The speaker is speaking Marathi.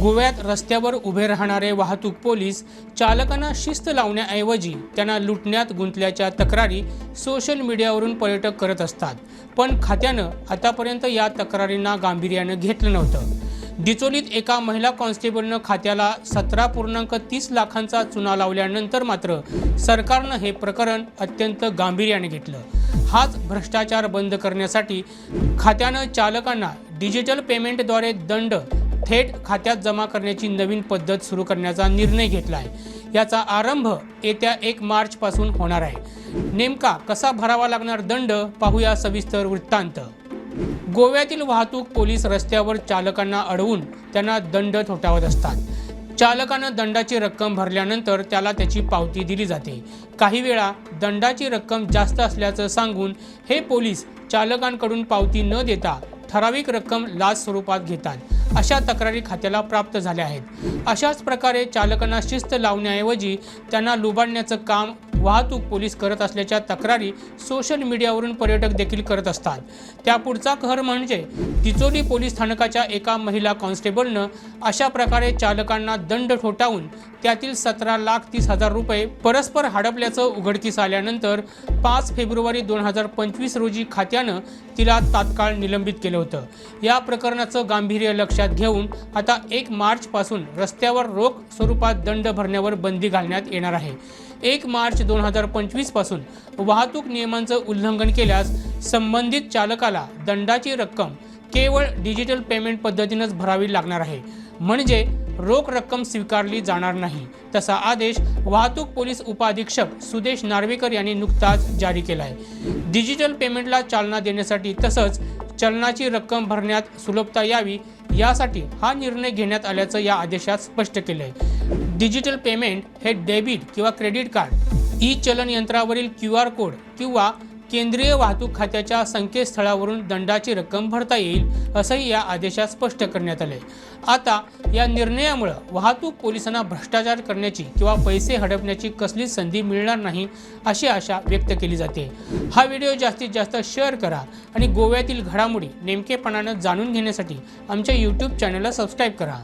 गोव्यात रस्त्यावर उभे राहणारे वाहतूक पोलीस चालकांना शिस्त लावण्याऐवजी त्यांना लुटण्यात गुंतल्याच्या तक्रारी सोशल मीडियावरून पर्यटक करत असतात. पण खात्यानं आतापर्यंत या तक्रारींना गांभीर्यानं घेतलं नव्हतं. डिचोलीत एका महिला कॉन्स्टेबलनं खात्याला सतरा पूर्णांक तीस लाखांचा चुना लावल्यानंतर मात्र सरकारनं हे प्रकरण अत्यंत गांभीर्याने घेतलं. हाच भ्रष्टाचार बंद करण्यासाठी खात्यानं चालकांना डिजिटल पेमेंटद्वारे दंड थेट खात्यात जमा करण्याची नवीन पद्धत सुरू करण्याचा निर्णय घेतला आहे याचा आरंभ येत्या एक मार्चपासून होणार आहे. नेमका कसा भरावा लागणार दंड पाहूया सविस्तर वृत्तांत. गोव्यातील वाहतूक पोलीस रस्त्यावर चालकांना अडवून त्यांना दंड थोटावत असतात. चालकानं दंडाची रक्कम भरल्यानंतर त्याला त्याची पावती दिली जाते. काही वेळा दंडाची रक्कम जास्त असल्याचं सांगून हे पोलीस चालकांकडून पावती न देता ठराविक रक्कम लाच स्वरूपात घेतात. अशा तक्रारी खात्याला प्राप्त झाल्या आहेत. अशाच प्रकारे चालकांना शिस्त लावण्याऐवजी त्यांना लुबाडण्याचं काम वाहतूक पोलीस करत असल्याच्या तक्रारी सोशल मीडियावरून पर्यटक देखील करत असतात. त्यापुढचा कहर म्हणजे तिचोली पोलीस स्थानकाच्या एका महिला कॉन्स्टेबलनं अशा प्रकारे चालकांना दंड ठोठावून त्यातील सतरा लाख तीस हजार रुपये परस्पर हडपल्याचं उघडकीस आल्यानंतर पाच फेब्रुवारी दोन हजार पंचवीस रोजी खात्यानं तिला तात्काळ निलंबित केलं होतं. या प्रकरणाचं गांभीर्य लक्षात घेऊन आता एक मार्चपासून रस्त्यावर रोख स्वरूपात दंड भरण्यावर बंदी घालण्यात येणार आहे. एक मार्च दोन हजार पंचवीसपासून वाहतूक नियमांचं उल्लंघन केल्यास संबंधित चालकाला दंडाची रक्कम केवळ डिजिटल पेमेंट पद्धतीनंच भरावी लागणार आहे. म्हणजे रोख रक्कम स्वीकारली जाणार नाही तसा आदेश वाहतूक पोलीस उपाधीक्षक सुदेश नार्वेकर यांनी नुकताच जारी केला आहे डिजिटल पेमेंटला चालना देण्यासाठी तसंच चलनाची रक्कम भरण्यात सुलभता यावी यासाठी हा निर्णय घेण्यात आल्याचं या आदेशात स्पष्ट केलं आहे डिजिटल पेमेंट हे डेबिट किंवा क्रेडिट कार्ड ई चलन यंत्रावरील क्यू आर कोड किंवा केंद्रीय वाहतूक खात्याच्या संकेतस्थळावरून दंडाची रक्कम भरता येईल असंही या आदेशात स्पष्ट करण्यात आले आता या निर्णयामुळं वाहतूक पोलिसांना भ्रष्टाचार करण्याची किंवा पैसे हडपण्याची कसलीच संधी मिळणार नाही अशी आशा व्यक्त केली जाते. हा व्हिडिओ जास्तीत जास्त शेअर करा आणि गोव्यातील घडामोडी नेमकेपणानं जाणून घेण्यासाठी आमच्या यूट्यूब चॅनलला सबस्क्राईब करा.